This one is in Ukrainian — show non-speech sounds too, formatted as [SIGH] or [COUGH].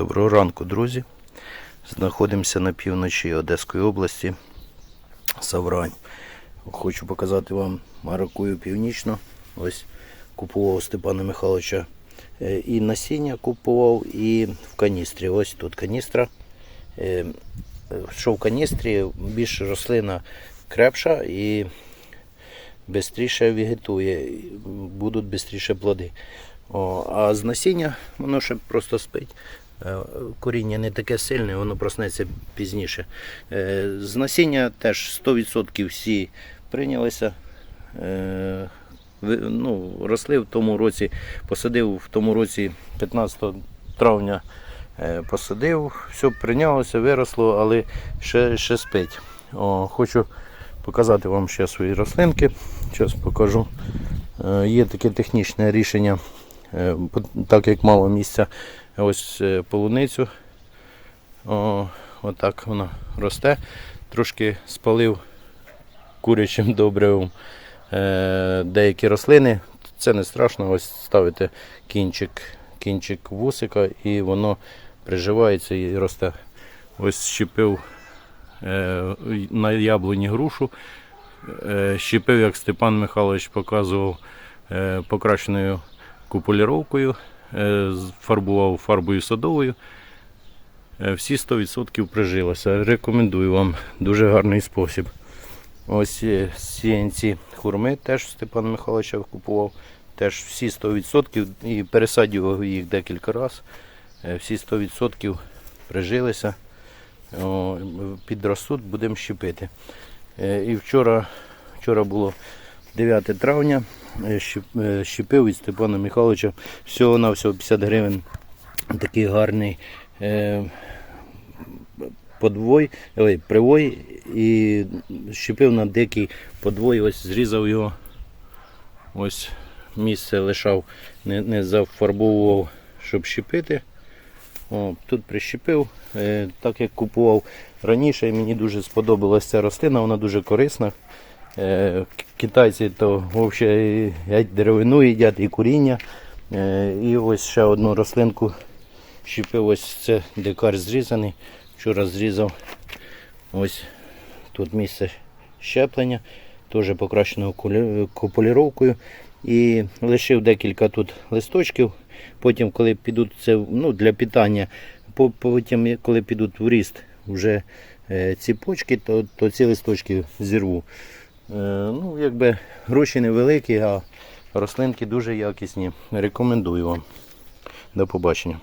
Доброго ранку, друзі. Знаходимося на півночі Одеської області. Саврань. Хочу показати вам маракую північну. Ось купував Степана Михайловича е, і насіння купував, і в каністрі. Ось тут каністра. Е, Що в каністрі більш рослина крепша і швидше вегетує, будуть швидше плоди. О, а з насіння воно ще просто спить. Е, Коріння не таке сильне, воно проснеться пізніше. Е, З насіння теж 100% всі прийнялися. Е, Ну, росли в тому році, посадив в тому році 15 травня посадив, все прийнялося, виросло, але ще, ще спить. О, хочу показати вам ще свої рослинки. Зараз покажу. Є таке технічне рішення, так як мало місця, ось е, полуницю. О, отак вона росте. Трошки спалив курячим [LAUGHS] добривом е, деякі рослини. Це не страшно, ось ставите кінчик, кінчик вусика і воно приживається і росте. Ось щепив е, на яблуні грушу. Е, щепив, як Степан Михайлович показував, е, покращеною куполіровкою, е, фарбував фарбою садовою. Е, Всі 100% прижилося. Рекомендую вам дуже гарний спосіб. Ось е, сіянці хурми теж Степан Михайловича купував. Теж всі 100% і пересадював їх декілька разів. Всі 100% прижилися. Підростуть, будемо щепити. І вчора, вчора було 9 травня, щепив від Степана Михайловича всього на всього 50 гривень. Такий гарний е, подвой, ой, привой і щепив на дикий подвой, ось зрізав його. Ось місце лишав, не, не зафарбовував, щоб щепити. О, тут прищепив, е, так як купував раніше, мені дуже сподобалася ця рослина, вона дуже корисна. Е, китайці то взагалі деревину їдять і куріння. Е, і ось ще одну рослинку щепив, ось це дикар зрізаний. Вчора зрізав ось тут місце щеплення, теж покращеною кулі- куполіровкою. І лишив декілька тут листочків. Потім, коли підуть це ну, для питання, потім, коли підуть в ріст вже е, ці почки, то, то ці листочки зірву. Е, ну, якби гроші невеликі, а рослинки дуже якісні. Рекомендую вам. До побачення.